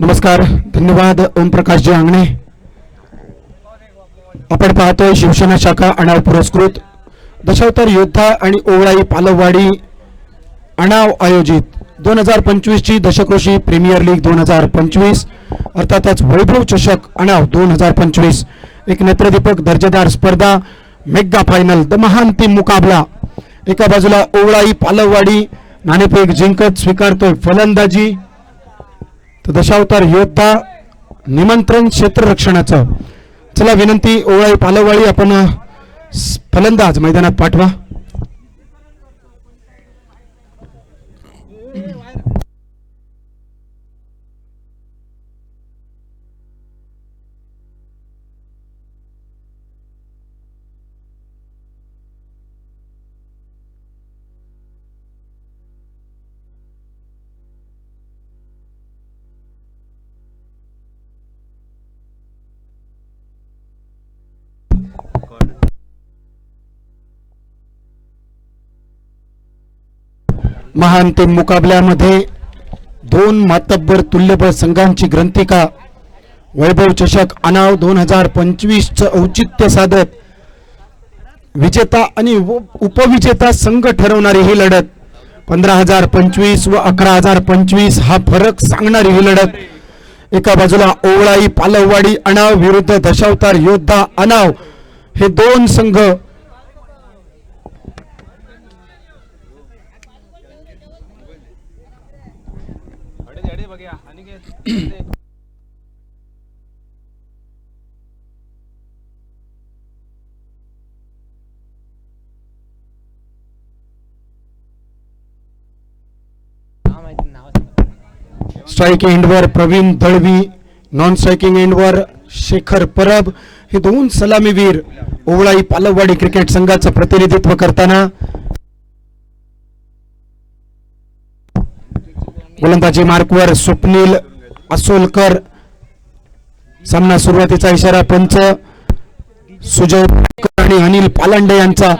नमस्कार धन्यवाद ओमप्रकाशजी आंगणे. आपण पाहतोय शिवसेना शाखा अणाव पुरस्कृत. दशावतार योद्धा आणि ओवळाई पालववाडी अणाव आयोजित. दोन हजार पंचवीसची दशकृषी प्रीमियर लीग दोन हजार पंचवीस अर्थातच वैभव चषक अणाव दोन हजार पंचवीस. एक नेत्रदीपक दर्जेदार स्पर्धा मेगा फायनल द महांतिम मुकाबला. एका बाजूला ओवळाई पालववाडी नाणेफेक जिंकत स्वीकारतोय फलंदाजी. तर दशावतार योद्धा निमंत्रण क्षेत्ररक्षणाचं चला विनंती ओवाळी पालवाळी आपण फलंदाज मैदानात पाठवा. महांतिम मुकाबल्यामध्ये दोन मातब्बर तुल्यबळ संघांची ग्रंथिका. वैभव चषक अनाव दोन हजार पंचवीसचं औचित्य साधत विजेता आणि उपविजेता संघ ठरवणारी ही लढत. पंधरा हजार पंचवीस व अकरा हजार पंचवीस हा फरक सांगणारी ही लढत. एका बाजूला ओवळाई पालववाडी अणाव विरुद्ध दशावतार योद्धा अनाव हे दोन संघ स्ट्राईकिंग एंडवर प्रवीण दळवी नॉन स्ट्राईकिंग एंडवर शेखर परब. हे दोन सलामीवीर ओवळाई पालववाडी क्रिकेट संघाचं प्रतिनिधित्व करताना गोलंदाजी मार्कवर स्वप्नील असोलकर सामना सुरुवातीचा इशारा पंच सुजय आणि अनिल पालांडे यांचा.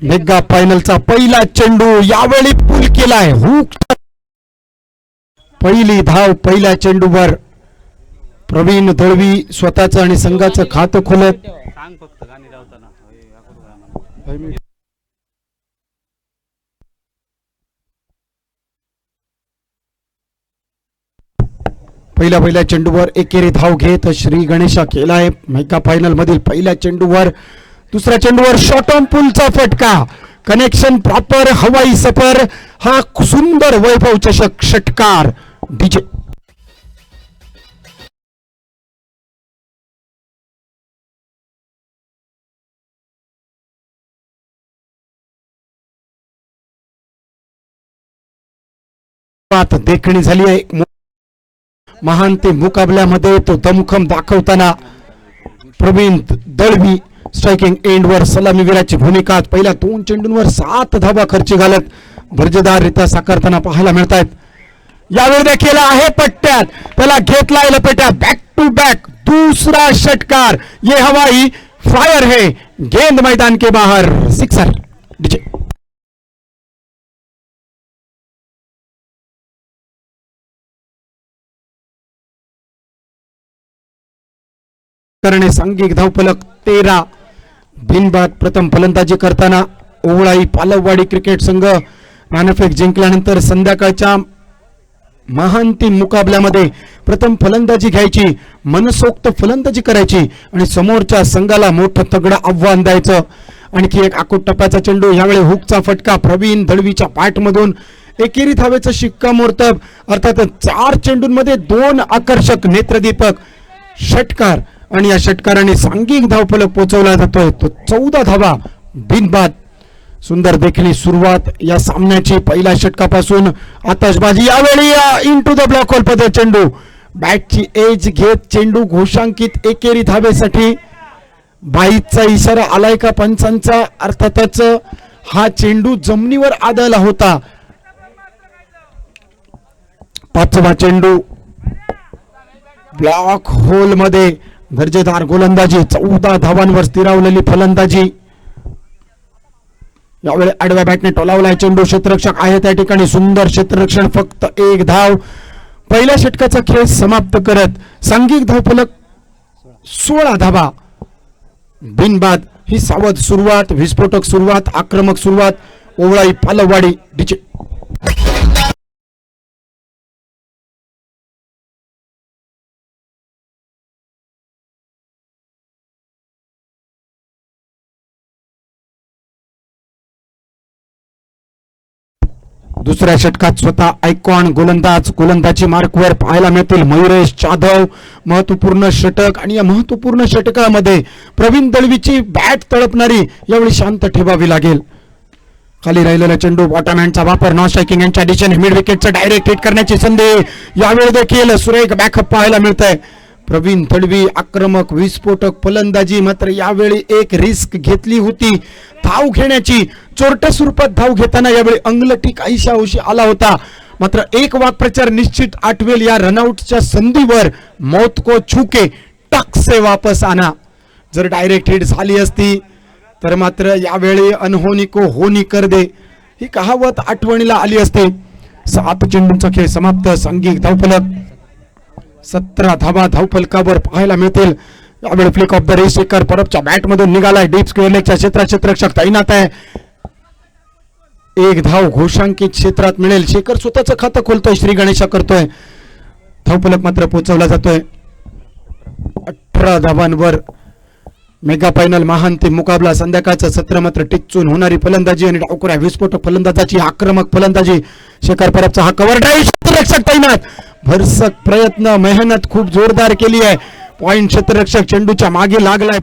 मेगा फायनलचा पहिला चेंडू यावेळी पूल केलाय. हुक. पहिली धाव पहिल्या चेंडूवर. प्रवीण दळवी स्वतःचं आणि संघाचं खातं खोलत सांग फक्त गाणी लावताना होय, या करू का आम्हाला? पहिल्या पहिल्या चेंडूवर एकेरी धाव घेत श्री गणेशा केला आहे मेगा फायनल मधील पहिल्या चेंडूवर दुसऱ्या चेंडूवर शॉर्ट ऑन पुलचा फटका. कनेक्शन प्रॉपर हवाई सफर. हा सुंदर वैभव चषक षटकार डीजे देखणी झाली आहे. महान ते मुकाबल्यामध्ये तो दमखम दाखवताना प्रवीण दळवी स्ट्रायकिंग एंडवर सलामीवीराची भूमिका पहिल्या दोन चेंडूंवर सात धावा खर्ची घालत दर्जेदाररित्या साकारताना पाहायला मिळत आहेत यावेळी देखील आहे पट्ट्यात. त्याला घेतलाय लपेट्या. बॅक टू बॅक दूसरा षटकार. ये हवाई फायर है. गेंद मैदान के बाहर. सिक्सर करणे सांघिक धावफलक तेरा. बिनबाद प्रथम फलंदाजी करताना ओवळाई पालववाडी क्रिकेट संघ. नाणेफेक जिंकल्यानंतर संध्याकाळच्या महांतीम मुकाबल्यामध्ये प्रथम फलंदाजी घ्यायची मनसोक्त फलंदाजी करायची आणि समोरच्या संघाला मोठं तगडं आव्हान द्यायचं. आणखी एक आकुट टप्प्याचा चेंडू यावेळी हुकचा फटका प्रवीण दळवीच्या पाठमधून. एकेरी धावेचं शिक्कामोर्तब. अर्थात चार चेंडूंमध्ये दोन आकर्षक नेत्रदीपक. षटकार. आणि या षटकाराने सांघिक धावफलक पोचवला जातोय. तो चौदा धावा बिनबाद. सुंदर देखणी सुरुवात या सामन्याची पहिल्या षटकापासून. आताशबाजी यावेळी into the block hole पदे चेंडू. बॅटची एज घेत चेंडू घोषांकित एकेरी धावेसाठी. बाईचा इशारा आलाय का पंचांचा. अर्थातच हा चेंडू जमिनीवर आदळला होता. पाचवा चेंडू. ब्लॉक होलमध्ये दर्जेदार गोलंदाजी चौदा धावांवर स्थिरावलेली फलंदाजी. यावेळी आडव्या बॅटने टोलावलाय चेंडू क्षेत्ररक्षक आहे त्या ठिकाणी. सुंदर क्षेत्ररक्षण फक्त एक धाव. पहिल्या षटकाचा खेळ समाप्त करत सांघिक धावफलक सोळा धाबा बिनबाद ही सावध सुरुवात विस्फोटक सुरुवात आक्रमक सुरुवात ओवळाई पालववाडी डिचे दुसऱ्या षटकात स्वतः आयकॉन गोलंदाज गोलंदाजी मार्कवर पाहायला मिळतील. मयुरेश जाधव महत्त्वपूर्ण षटक आणि या महत्त्वपूर्ण षटकामध्ये प्रवीण दळवीची बॅट तळपणारी यावेळी शांत ठेवावी लागेल. खाली राहिलेला चेंडू बॉटमहँडचा वापर नॉन स्ट्रायकिंग यांच्या डिशन मिड विकेटचं डायरेक्ट हिट करण्याची संधी. यावेळी देखील सुरेख बॅकअप पाहायला मिळत आहे प्रवीण तडवी आक्रमक विस्फोटक फलंदाजी मात्र यावेळी एक रिस्क घेतली होती. धाव घेण्याची चोरट्या स्वरूपात धाव घेताना यावेळी अंगलटी काहीशा औशी आला होता. मात्र एक वाक्प्रचार निश्चित आठवेल या रनआउटच्या संधीवर. मौत को छुके टाकसे वापस आना जर डायरेक्ट हिट झाली असती तर मात्र यावेळी अनहोनी को होनी कर दे. ही कहावत आठवणीला आली असते. सात चेंडूंचा खेळ समाप्त. सांघिक धावफलक. सतरा धावा धावफलकावर पाहायला मिळतील? यावेळी flick of the race Shekhar परबच्या बॅटमधून निघालाय. डीप स्क्वेअर लेगच्या क्षेत्रात क्षेत्ररक्षक तैनात आहे. एक धाव घोषांकित क्षेत्रात मिळेल. शेखर स्वतःचं खातं खोलतोय श्री गणेशा करतोय. धावफलक मात्र पोहोचवला जातोय. अठरा धावांवर मेगा फायनल ते मुकाबला. संध्याकाळचं सत्र मात्र टिचून होणारी फलंदाजी आणि डावकुऱ्या विस्फोटक फलंदाजाची आक्रमक फलंदाजी. शेखर परबचा हा कवर ड्राईव्ह तैनात. भरसक प्रयत्न मेहनत खूप जोरदार केली आहे. पॉइंट क्षेत्ररक्षक चेंडूच्या मागे लागलाय.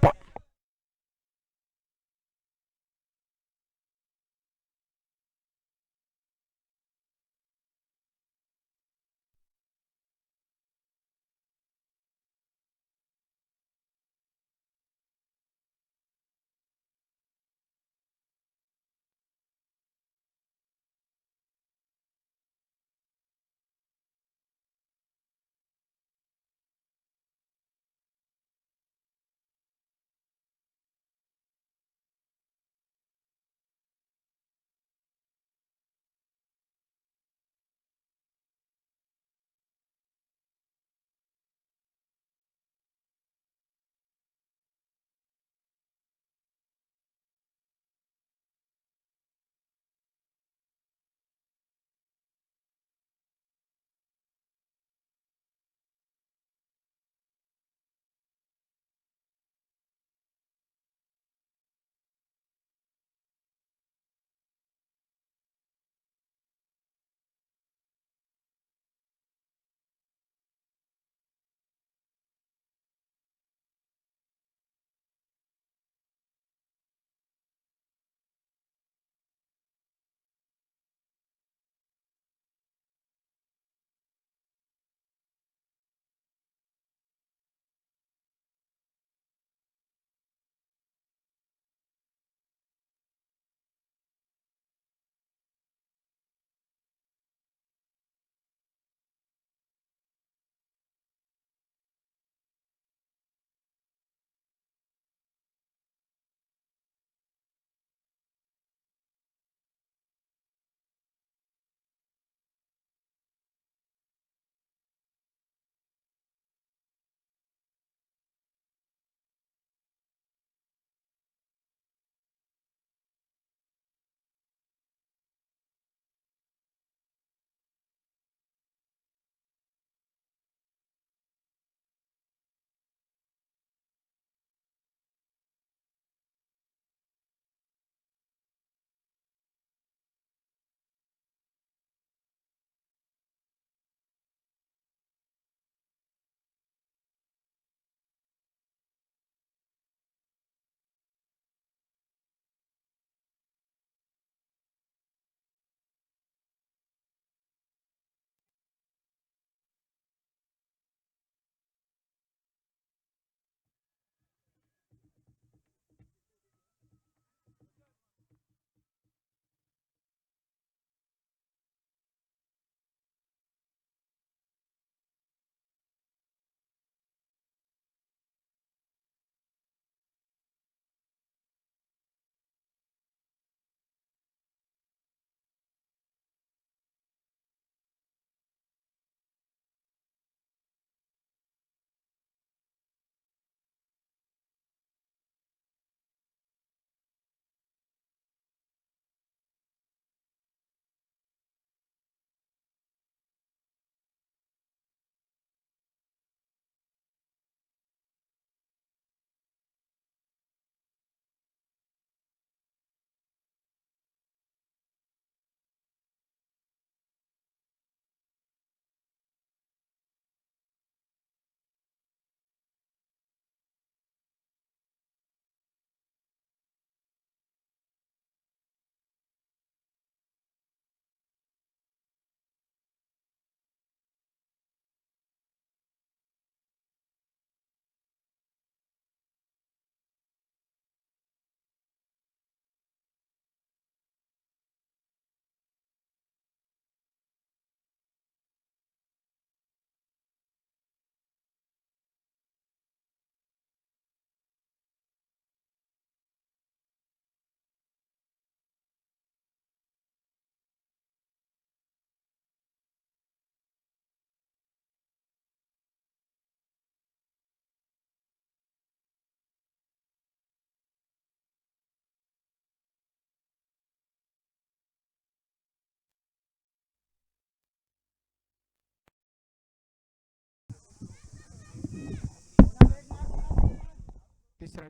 तिसरा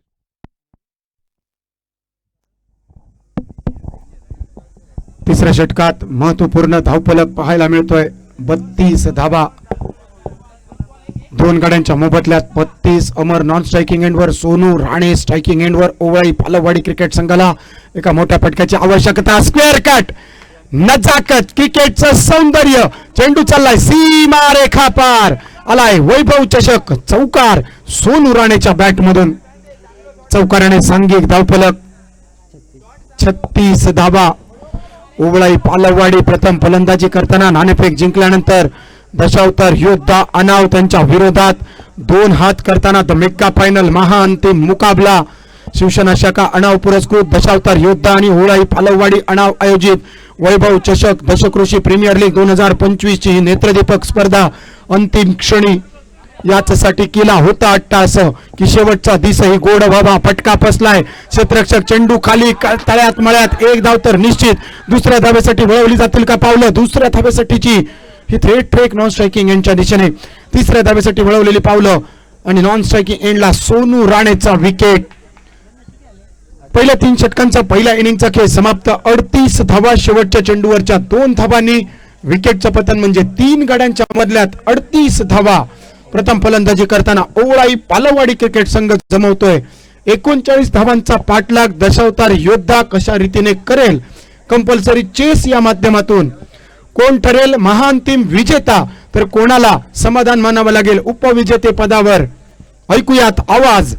तिसऱ्या षटकात महत्त्वपूर्ण धावफलक पाहायला मिळतोय. बत्तीस धाबा दोन गाड्यांच्या मोबदल्यात बत्तीस अमर नॉन स्ट्रायकिंग एंडवर सोनू राणे स्ट्रायकिंग एंडवर ओवळी पालवाडी क्रिकेट संघाला एका मोठ्या फटक्याची आवश्यकता. स्क्वेअर कट नजाकत क्रिकेटचं सौंदर्य. चेंडू चाललाय सीमा रेखा पार. आलाय वैभव चषक चौकार. सोनू राणेच्या बॅट मधून चौकाराने सांघिक धावफलक. छत्तीस धाबा. ओवळाई पालववाडी प्रथम फलंदाजी करताना नाणेफेक जिंकल्यानंतर दशावतार योद्धा अनाव त्यांच्या विरोधात दोन हात करताना द मेक्का फायनल महाअंतिम मुकाबला. शिवसेना शाखा अणाव पुरस्कृत दशावतार योद्धा आणि होळाई पालववाडी अणाव आयोजित वैभव चषक दशकृषी प्रीमियर लीग दोन हजार पंचवीस ची ही नेत्रदीपक स्पर्धा अंतिम क्षणी. याच्यासाठी केला होता अट्टास. की शेवटचा दिसही गोड बाबा फटका फसलाय. क्षेत्रक्षक चेंडू खाली तळ्यात मळ्यात एक धाव तर निश्चित. दुसऱ्या धाब्यासाठी वळवली जातील का पावलं? दुसऱ्या धाब्यासाठीची ही थेट ट्रेक नॉन स्ट्रायकिंग यांच्या दिशेने. तिसऱ्या धाब्यासाठी वळवलेली पावलं आणि नॉन स्ट्रायकिंग एंडला सोनू राणेचा विकेट पहिल्या तीन षटकांचा पहिल्या इनिंगचा खेळ समाप्त. अडतीस धावा शेवटच्या चेंडूवरच्या दोन धावांनी. विकेटचं पतन म्हणजे तीन गाड्यांच्या मधल्यात अडतीस धावा. प्रथम फलंदाजी करताना ओवळाई पालवाडी क्रिकेट संघ जमवतोय. एकोणचाळीस धावांचा पाठलाग दशावतार योद्धा कशा रीतीने करेल? कंपल्सरी चेस या माध्यमातून. कोण ठरेल महाअंतिम विजेता? तर कोणाला समाधान मानावं लागेल उपविजेते पदावर? ऐकूयात आवाज.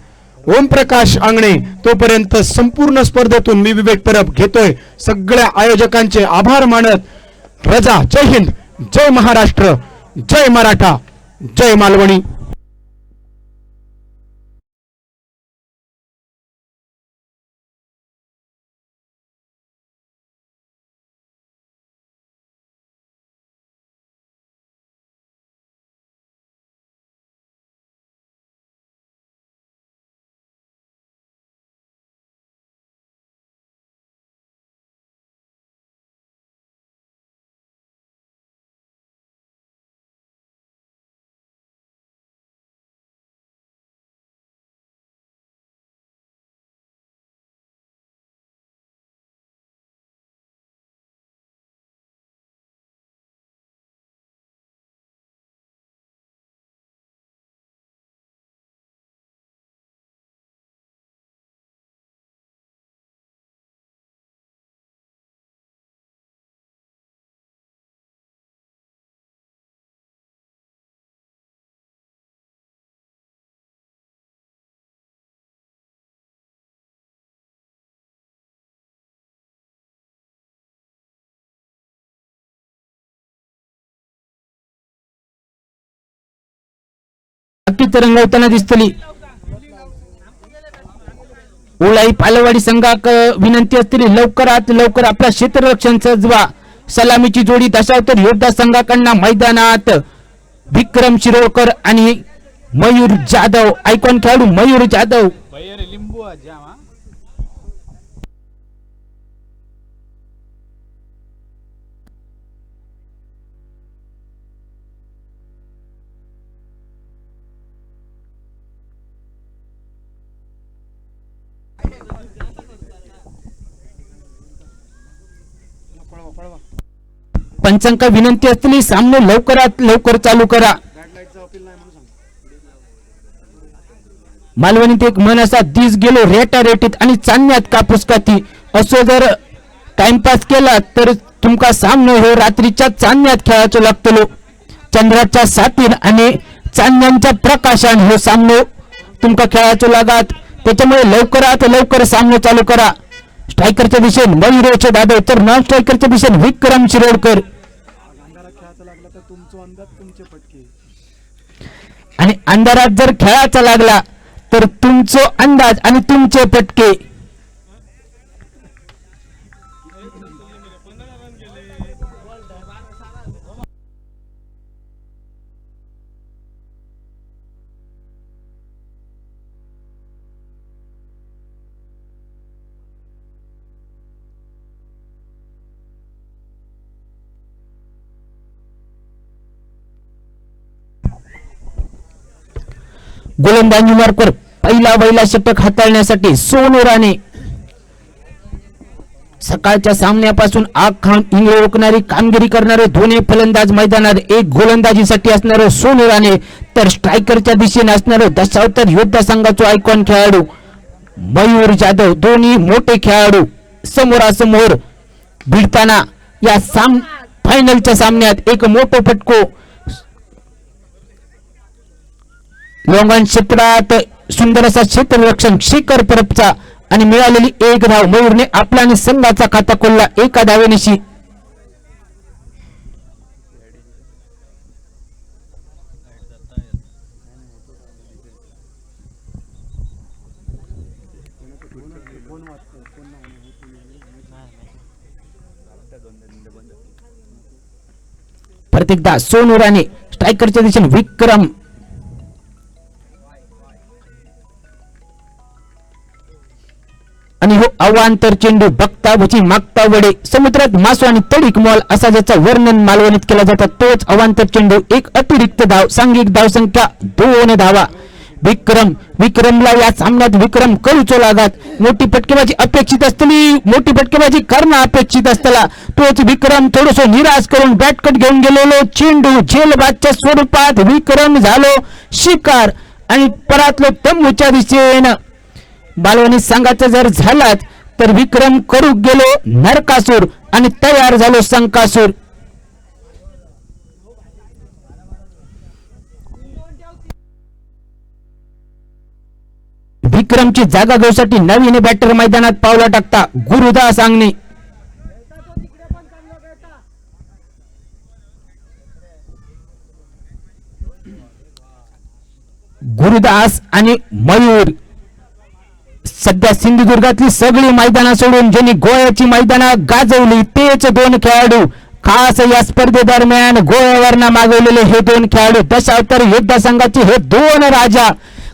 ओमप्रकाश आंगणे तोपर्यंत संपूर्ण स्पर्धेतून मी विवेक परब घेतोय. सगळ्या आयोजकांचे आभार मानत रजा. जय हिंद. जय महाराष्ट्र. जय मराठा. जय मालवणी. नक्कीच तरंगवताना दिसतली. ओलाई पालवाडी संघाक विनंती असतील लवकरात लवकर आपला क्षेत्ररक्षण सजवा सलामीची जोडी दशावतर योद्धा संघाकडनं मैदानात विक्रम शिरोळकर आणि मयूर जाधव आयकॉन खेळाडू मयूर जाधव. पंचांक विनंती असलेली सामने लवकरात लवकर चालू करा. मालवणीत एक मन असा दिस गेलो रेटा रेटीत आणि चांदण्यात कापूस काती. असो जर टाइमपास केला तर तुमका सामनो हो रात्रीच्या चांदण्यात खेळायचो लागतलो. चंद्राच्या साथीन आणि चांदण्यांच्या प्रकाशान हो सामनो तुमका खेळायचो लागात. त्याच्यामुळे लवकरात लवकर सामनो चालू करा. स्ट्रायकरच्या दिशेने मयुरेचे दादव तर नॉन स्ट्रायकरच्या दिशेने विक्रम शिरोडकर. अंधारात खेळायचं लागलं तर तुमचं अंदाज तुमचे फटके. आणि अंधारात जर खेळाचा लागला तर तुमचो अंदाज आणि तुमचे पटके गोलंदाजी मार्फत पहिला बैला षटक हाताळण्यासाठी सोनू राणे सकाळच्या सामन्यापासून आग खाऊन इंगळे रोखणारी कामगिरी करणारे दोन्ही फलंदाज मैदानात एक गोलंदाजीसाठी असणारं सोनू राणे तर स्ट्रायकरच्या दिशेने असणारं दशावतार योद्धा संघाचे आयकॉन खेळाडू. मयूर जाधव दोन्ही मोठे खेळाडू. समोरासमोर भिडताना या साम फायनलच्या सामन्यात एक मोठं फटको लोंगण क्षेत्रात सुंदर असा क्षेत्ररक्षण शेखर परबचा आणि मिळालेली एक धाव मयूरने आपला आणि संघाचा खाता खोलला एका धावेनिशी. प्रत्येकदा सोनुराने स्ट्रायकरच्या दिशेने विक्रम अवांतर चेंडू बघता भुची मागता वडे समुद्रात मासू आणि तडीक मॉल असा ज्याचा वर्णन मालवणीत केला जातो तोच अवांतर चेंडू. एक अतिरिक्त धाव सांघिक धाव संख्या दोन धावा. विक्रम विक्रमला या सामन्यात विक्रम करूचो लागत. मोठी फटकेबाजी अपेक्षित असतली मोठी फटकेबाजी करणं अपेक्षित असताना तोच विक्रम थोडस निराश करून बॅटकट घेऊन गेलेलो. चेंडू झेलबादच्या स्वरूपात विक्रम झालो. शिकार आणि परातलो तंबूच्या दिशेनं बालवणी संघाचा जर झालात तर विक्रम करू गेलो नरकासूर आणि तयार झालो संकासूर. विक्रमची जागा घेऊसाठी नवीन बॅटर मैदानात पावला टाकता गुरुदास सांगणे गुरुदास आणि मयूर. सध्या सिंधुदुर्गातली सगळी मैदानं सोडून ज्यांनी गोव्याची मैदानं गाजवली तेच दोन खेळाडू. खास या स्पर्धेदरम्यान गोव्यावरनं मागवलेले हे दोन खेळाडू. दशावतार योद्धा संघाचे हे दोन राजा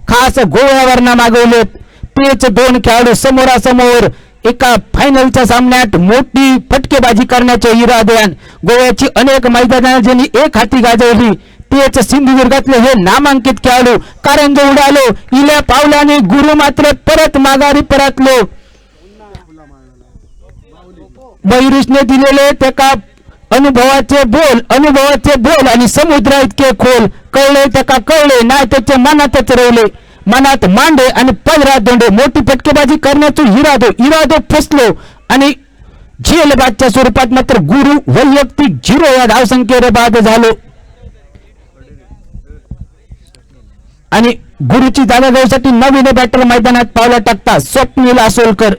खास गोव्यावरनं मागवलेत. तेच दोन खेळाडू समोरासमोर एका फायनलच्या सामन्यात मोठी फटकेबाजी करण्याच्या इराद्यान गोव्याची अनेक मैदानं ज्यांनी एक हाती गाजवली. तेच सिंधुदुर्गातले हे नामांकित खेळाडू कारण जो उडालो. इल्या पावलाने गुरु मात्र परत माघारी परतलो. बैरिशने दिलेले त्या का अनुभवाचे बोल अनुभवाचे बोल आणि समुद्र इतके खोल. कळले त्या का कळले नाही त्याचे मनातच रवले मनात मांडे आणि पदरात दोंडे. मोठी फटकेबाजी करण्याचा इरादो इरादो फसलो. आणि झेलबादच्या स्वरूपात मात्र गुरु वैयक्तिक झिरो या धावसंख्येने बाद झालो. आणि गुरुची जागा घेण्यासाठी नवीन बॅटर मैदानात पावला टाकता स्वप्नील असोलकर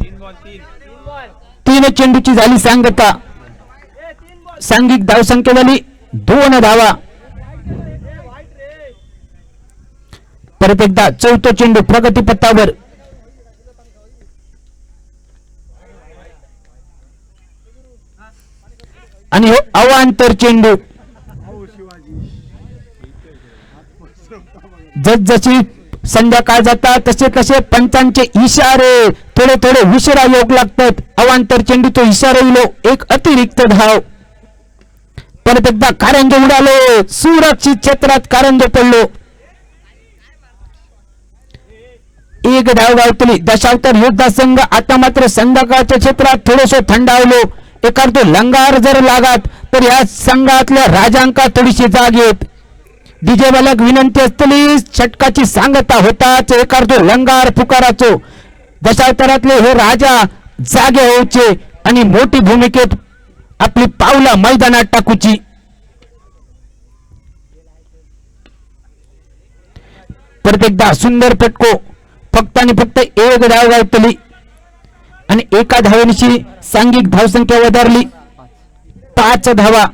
तीन तीन चेंडूची झाली सांगता. सांघिक धावसंख्या झाली दोन धावा. परत एकदा चौथं चेंडू प्रगतीपथावर आणि हो अवांतर चेंडू. जसजशी संध्याकाळ जातात तसे तसे पंचांचे इशारे थोडे थोडे विशिरा योग लागतात. अवांतर चेंडू तो इशारा इलो एक अतिरिक्त धाव. परत एकदा कारंज उडालो सुरक्षित क्षेत्रात कारंज पडलो. एक धाव गावतली दशावतर योद्धा संघ आता मात्र संध्याकाळच्या क्षेत्रात थोडस थंडावलो. एखादो लंगार जर लागत तर या संघातल्या राजांका थोडीशी जाग येत डीजे विनंती असतली षटकाची सांगता होताच एखादो लंगार पुकाराचो. दशावतारातले हे राजा जागे होऊचे आणि मोठी भूमिकेत आपली पावला मैदानात टाकूची. परत एकदा सुंदर फटको फक्त आणि फक्त एक धाव गावतली आणि एका धावेनिशी सांघिक धावसंख्या वधारली. पाच धावा.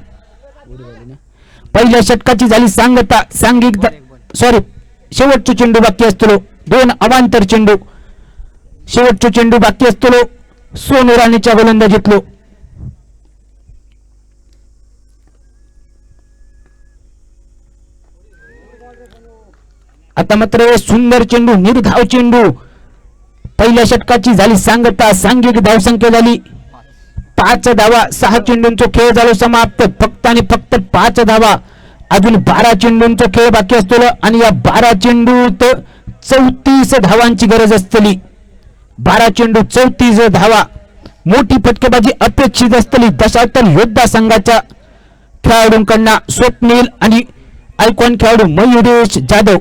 पहिल्या षटकाची झाली सांगता सांघिक सॉरी शेवटचा चेंडू बाकी असतो दोन अवांतर चेंडू. शेवटचा चेंडू बाकी असतो सोनू राणीच्या गोलंदाजीतलो आता मात्र सुंदर चेंडू निर्धाव चेंडू. पहिल्या षटकाची झाली सांगता सांघिक धावसंख्या झाली. पाच धावा सहा चेंडूंचा खेळ झालो समाप्त. फक्त आणि फक्त पाच धावा. अजून बारा चेंडूंचा खेळ बाकी असतो आणि या बारा चेंडूत चौतीस धावांची गरज असतली. बारा चेंडू चौतीस धावा. मोठी फटकेबाजी अपेक्षित असतली. दशावतार योद्धा संघाच्या खेळाडूंकडनं स्वप्नील आणि आयकॉन खेळाडू मयुरेश जाधव.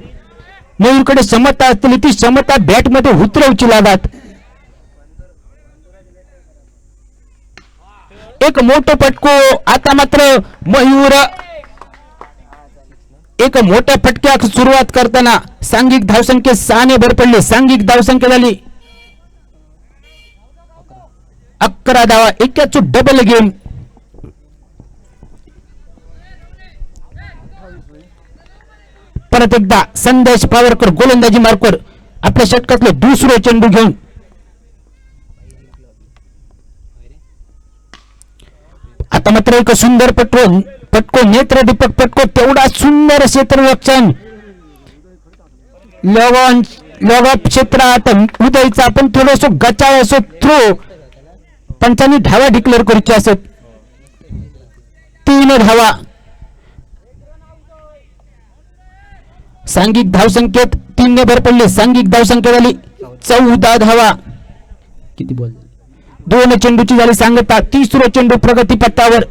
मयूरकडे क्षमता असलेली ती क्षमता बॅटमध्ये उतरवची लागत. एक मोठं पटको आता मात्र मयूर. एक मोठ्या फटक्यात सुरुवात करताना सांघिक धावसंख्येत सहाने भर पडले. सांघिक धावसंख्या झाली. अकरा धावा एकाच डबल गेम परत एकदा संदेश पावरकर गोलंदाजी मारकर आपल्या षटकातले दुसरे चेंडू घेऊन. आता मात्र एक सुंदर पटकोन पटको नेत्र दीपक पटको तेवढा सुंदर क्षेत्ररक्षण लॉग लॉग क्षेत्रात उदयचा पण थोडस गचाळ असो थ्रो. पंचांनी धावा डिक्लेअर करूची असत. तीन धावा. सांघिक धावसंख्येत तीन ने भर पडले. सांघिक धावसंख्या झाली चौदा धावा. किती बोल दोन चेंडूची झाली सांगता तिसरो चेंडू प्रगती पट्ट्यावर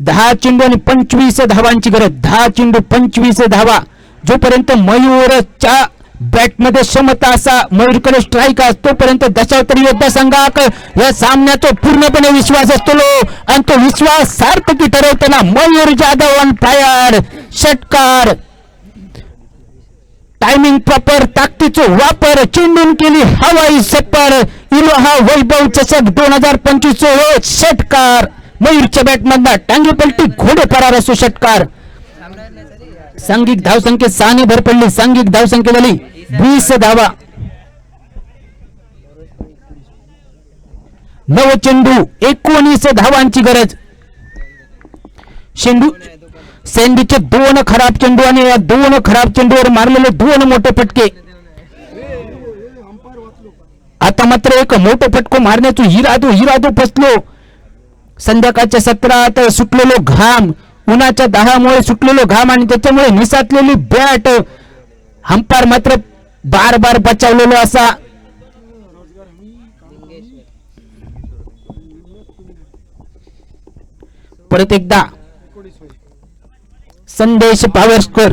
दहा चेंडू आणि पंचवीस धावांची गरज. दहा चेंडू पंचवीस धावा. जोपर्यंत मयूरच्या बॅटमध्ये क्षमता असा मयूरकडे स्ट्राईक तोपर्यंत दशावतरी योद्धा संघाक या सामन्याचा पूर्णपणे विश्वास असतो आणि तो विश्वास सार्थकी ठरवताना मयूर जाधव ऑन फायर षटकार. टायमिंग प्रॉपर ताकदीचा वापर चेंडून केली हवाई सप्पर इलोहा वैभव चषक दोन हजार पंचवीस षटकार. मयूरच्या बॅटमधला टांगी पलटी घोडे फरार असो षटकार. सांघिक धावसंख्येत सहाने भर पडली. सांघिक धावसंख्या झाली वीस धावा. नव चेंडू एकोणीस धावांची गरज. शेंडू सेंडीचे दोन खराब चेंडू आणि या दोन खराब चेंडूवर मारलेले दोन मोठे फटके. आता मात्र एक मोठं फटको मारण्याचो हिरादू हिरादू फसलो. संध्याकाळच्या सत्रात सुटलेलो घाम उन्हाच्या दहामुळे सुटलेलो घाम आणि त्याच्यामुळे निसातलेली बॅट. हंपार मात्र बार बार बचावलेलो असा. परत एकदा संदेश पावस्कर स्कोर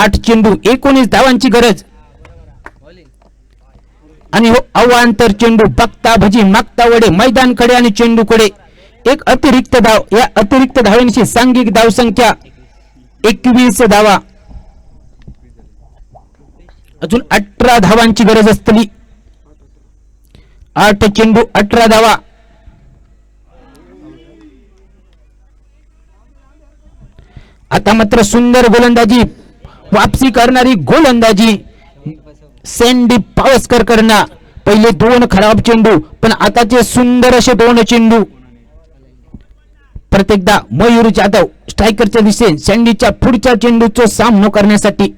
आठ चेंडू एकोणीस धावांची गरज. आणि हो अवांतर चेंडू बघता भजी मागता वडे मैदानकडे आणि चेंडू कडे एक अतिरिक्त धाव या अतिरिक्त धावांची सांघिक धाव संख्या एकवीस धावा. अजून अठरा धावांची गरज असतली आठ चेंडू अठरा धावा. आता मात्र सुंदर गोलंदाजी वापसी करणारी गोलंदाजी सेंडी पावसकर करणा पहिले दोन खराब चेंडू पण आताचे सुंदर असे दोन चेंडू. प्रत्येकदा मयूर जाधव स्ट्रायकरच्या दिशेने सँडीच्या पुढच्या चेंडूचा सामना करण्यासाठी.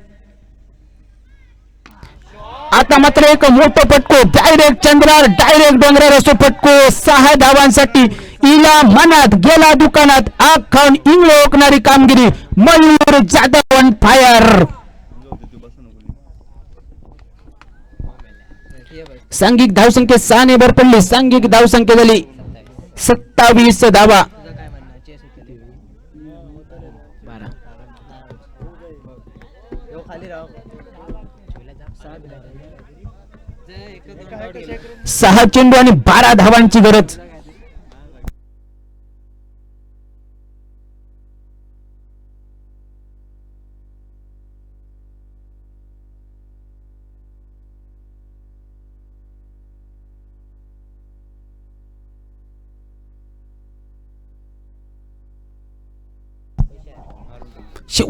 आता मात्र एक मोठं पटको डायरेक्ट चंद्रार डायरेक्ट डोंगरार असो पटको सहा धावांसाठी इला मनात गेला दुकानात आग खाऊन इंगळ ओकणारी कामगिरी मयूर जाधव ऑन फायर सांघिक धावसंख्या सहाने भर पडली सांघिक धावसंख्या झाली. सत्तावीस धावा. सहा चेंडू आणि बारा धावांची गरज.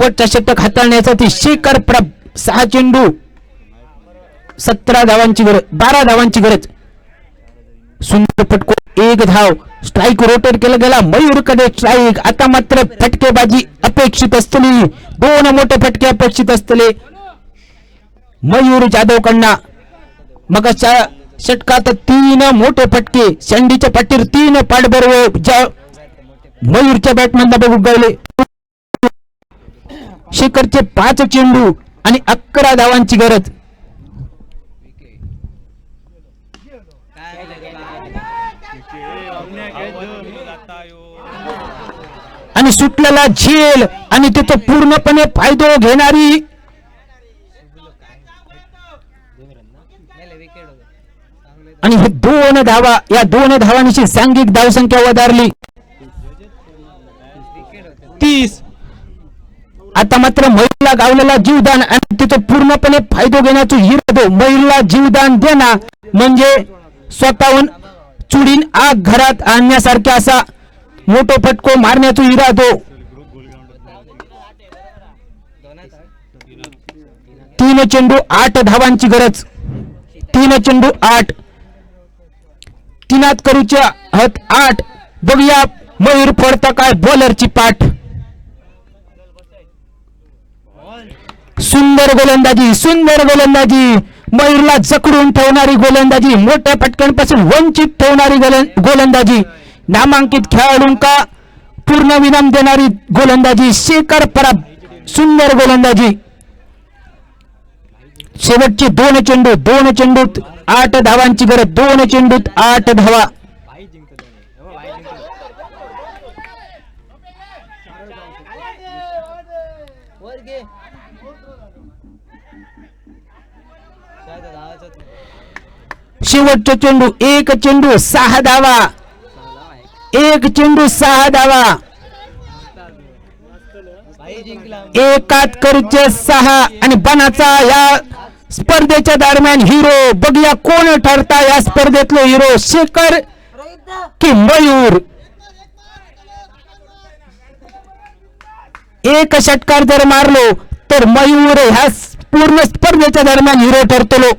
शेवटचा षटक हाताळण्यासाठी शेखर प्रभ सहा चेंडू. सतरा धावांची गरज बारा धावांची गरज. सुंदर फटको एक धाव. स्ट्राईक रोटेट केला गेला. मयूरकडे स्ट्राईक आता मात्र फटकेबाजी अपेक्षित असतली दोन मोठे फटके अपेक्षित असतले मयूर जाधव कडना मग षटकात तीन मोठे फटके. शंडीच्या पाठीवर तीन पाठबरोबर. ज्या मयूरच्या बॅटमॅनला बघू गेले शेखरचे पाच चेंडू आणि अकरा धावांची गरज. आणि सुटलेला झेल आणि तिथं पूर्णपणे फायदो घेणारी आणि हे दोन धावा या दोन धावांची सांघिक धावसंख्या वधारली. तीस. आता मात्र महिला गावलेला जीवदान आणि तिथं पूर्णपणे फायदो घेण्याचा हिरदो महिला जीवदान देणं म्हणजे स्वतःहून चुडीन आग घरात आणण्यासारखा असा मोठो फटको मारण्याचा इरादो. तीन चेंडू आठ धावांची गरज. तीन चेंडू आठ. तिनात करूच्या हत आठ. बघूया मयूर फोडता काय बॉलरची पाठ. सुंदर गोलंदाजी सुंदर गोलंदाजी. मयूरला जकडून ठेवणारी गोलंदाजी मोठ्या फटक्यांपासून वंचित ठेवणारी गोलंदाजी. नामांकित खेळाडूंका पूर्ण विराम देणारी गोलंदाजी शेखर पराब सुंदर गोलंदाजी. शेवटचे दोन चेंडू दोन चेंडूत आठ धावांची गरज दोन चेंडूत आठ धावा. शेवटचे चेंडू एक चेंडू सहा धावा एक चेंडू सहा धावा एकात करचे सहा आणि बनाचा या स्पर्धेच्या दरम्यान हिरो. बघूया कोण ठरता या स्पर्धेतलो हिरो. शेखर की मयूर? एक षटकार जर मारलो तर मयूर ह्या पूर्ण स्पर्धेच्या दरम्यान हिरो ठरतलो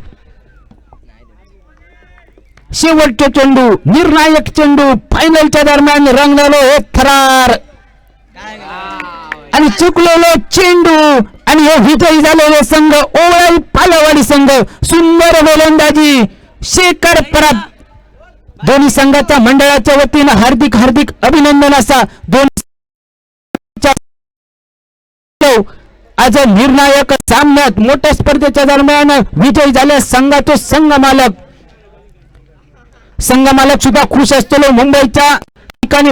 शेवटचे चेंडू निर्णायक चेंडू फायनलच्या दरम्यान रंगलेलो हे थरार आणि चुकलेलो चेंडू आणि हे विजयी झालेले संघ ओवळाई पालवाडी संघ सुंदर गोलंदाजी. शेखर परब. दोन्ही संघाच्या मंडळाच्या वतीनं हार्दिक हार्दिक अभिनंदन असा. दोन्ही आज निर्णायक सामन्यात मोठ्या स्पर्धेच्या दरम्यान विजयी झाल्या संघाचे संघ मालक संगमाला सुद्धा खुश असतो मुंबईच्या ठिकाणी.